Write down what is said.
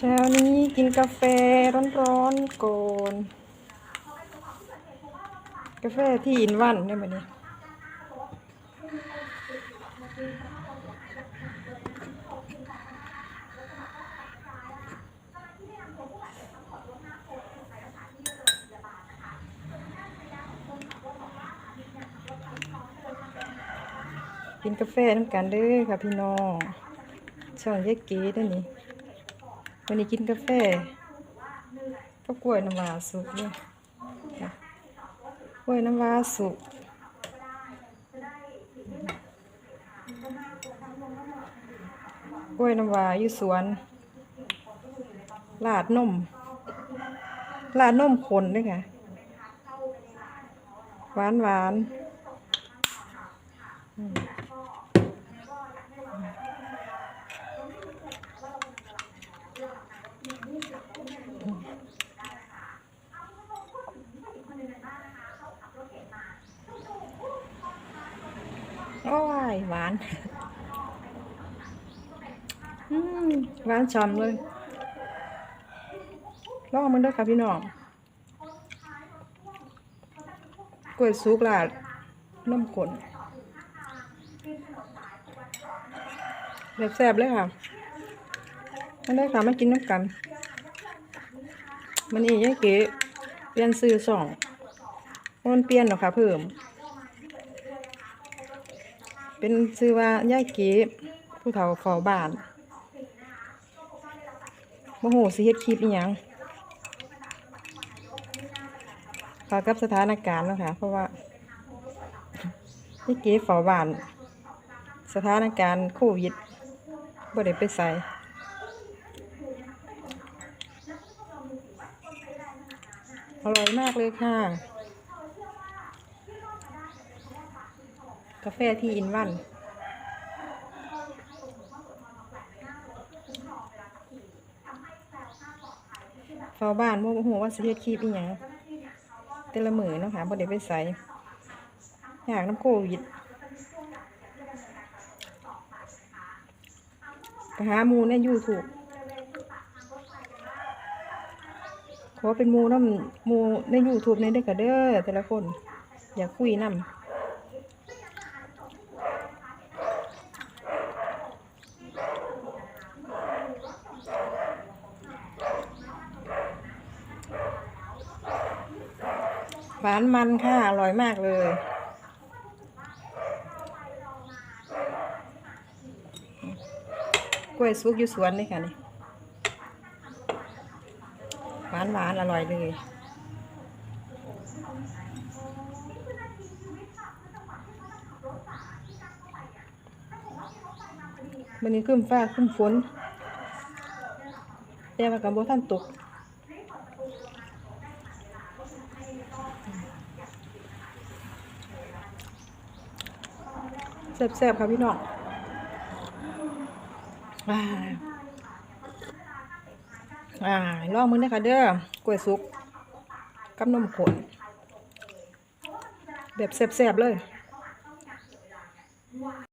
เช้านี้กินกาแฟร้อนๆก่อนกาแฟที่อินวันได้ไหมเนี่ยกินกาแฟน้ำกันเด้อค่ะพี่น้องช่องเยกเก๋ด้วยนี่ วันนี้กินกาแฟก็กล้วยน้ำว้าสุกเนี่ยกล้วยน้ำว้าสุกกล้วยน้ำว้าอยู่สวนลาดนมลาดนมคนด้วยค่ะหวานหวาน โอ้ยหวานหวานฉ่ำเลยลองมันด้วยค่ะพี่น้องกล้วยสุกลาดน้ำข้นแบบแซ่บเลยค่ะมันได้ค่ะมากินน้ำกันมันนี่ยายเก๋เปลี่ยนซื้อสองมันเปลี่ยนหรอคะเพิ่ม เป็นชื่อว่ายายเก๋ผู้เฒ่าเฝ้าบ้านโมโหสิเฮ็ดคลิปอีหยังเขอกับสถานการณ์นะค่ะ เพราะว่ายายเก๋เฝ้าบ้าน สถานการณ์โควิดบ่ได้ไปใส่อร่อยมากเลยค่ะ กาแฟที่อินวัน เฝ้าบ้านโมโหว่าสิเฮ็ดคลิปอีหยังแต่ละมือเนาะค่ะบ่ได้ไปไสอยากน้ำโควิดไปหาหมูใน YouTube ขอเป็นหมูน้ำหมูใน YouTube ในเด้อค่ะเด้อแต่ละคน อยากคุยน้ำ หวานมันค่ะ อร่อยมากเลยกล้วยซุกอยู่สวนเลยค่ะนี่หวานหวานอร่อยเลยวันนี้ขึ้นฟ้าขึ้นฝนแต่ว่ากับโบท่านตก แซ่บๆค่ะพี่น้องอ่าอ่าลองมึงนะคะเด้อกล้วยสุกกับนมขนแบบแซ่บๆเลย